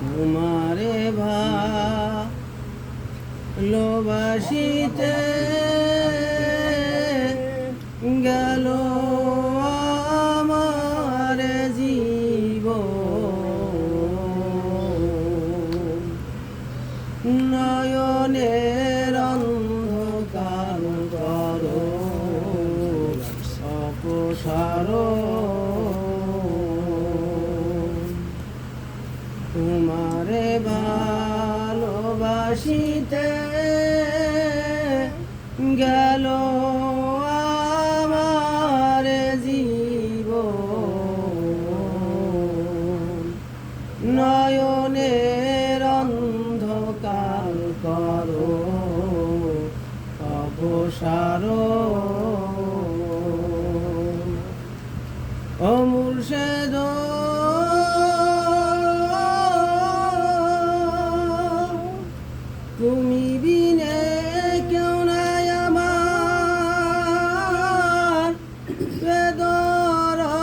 তোমারে ভালোবাসিতে ভালোবাসিতে গেল আমার জীব নয়নের অন্ধকার করো অবসারো। ও মুর্শেদ তুমি বিনে কেউ নাই আমার। বেদরদি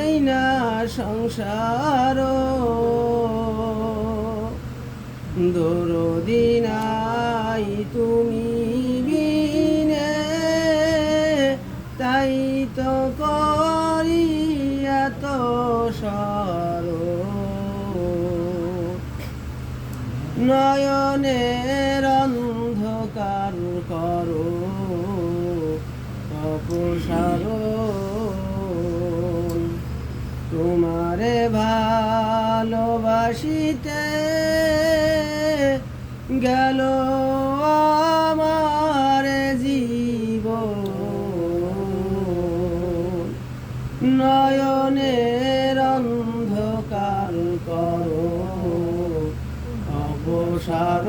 এই না সংসার দরদিনাই নয়নের অন্ধকার করো অপসার তোমারে ভালোবাসিতে গেল আমার জীব নয়নের অবসার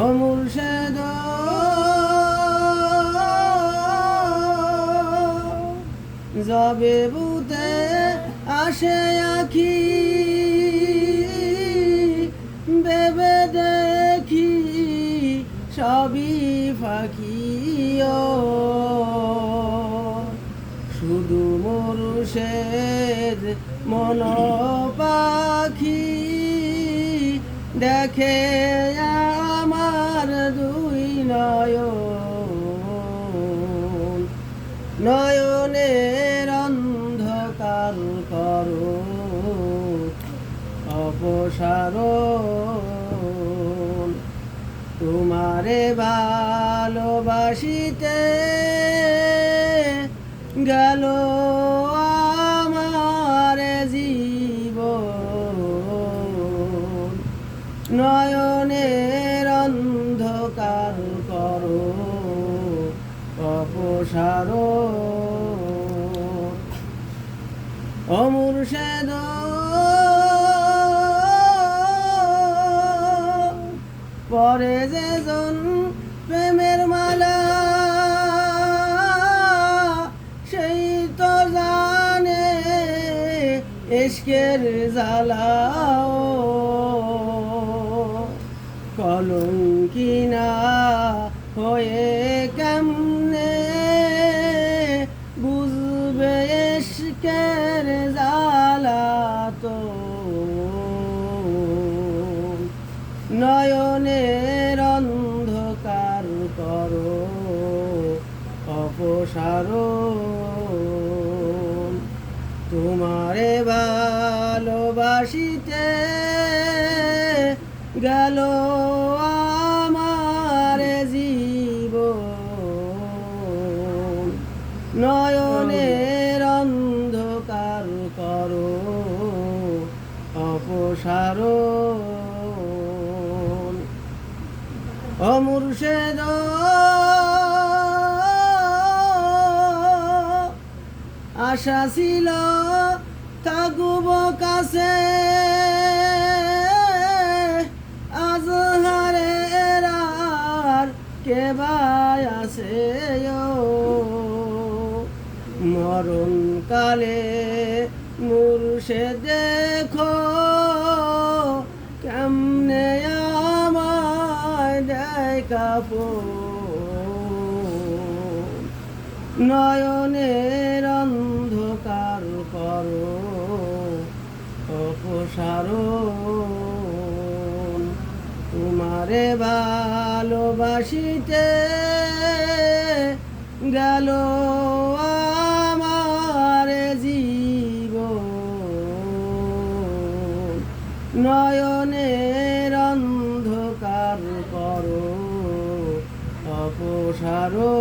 অমূর্ষেদ যাবে বুতে আসে আখি বেবে দেখি সবই ফাঁকিও শুধু মরুষের মন পাখি দেখে আমার দুই নয়ন। নয়নের অন্ধকার করো অপসার তোমারে ভালোবাসিতে গেল নয়নের অন্ধকার করো অপসার। অমূর্ষেদ পরে যেজন প্রেমের মালা সেই তো জানে এসকের জ্বালাও। কলঙ্কিনা হয়ে কেমনে বুঝবে এসকের জ্বালা তো? নয়নের অন্ধকার করো অপসার গেল আমার জীব নয়নের অন্ধকার করো অপসারণ। অমূর্ষেদ আশা ছিল থাকব কাছে। কে ভাই আসে মরণ কালে মুর্শে দেখো কেমনে আমায় দেয় নয়নের অন্ধকার করো অপসারো তোমারে ভালো ভালোবাসিতে গেল আমার জীব নয়নের অন্ধকার করো অপসারো।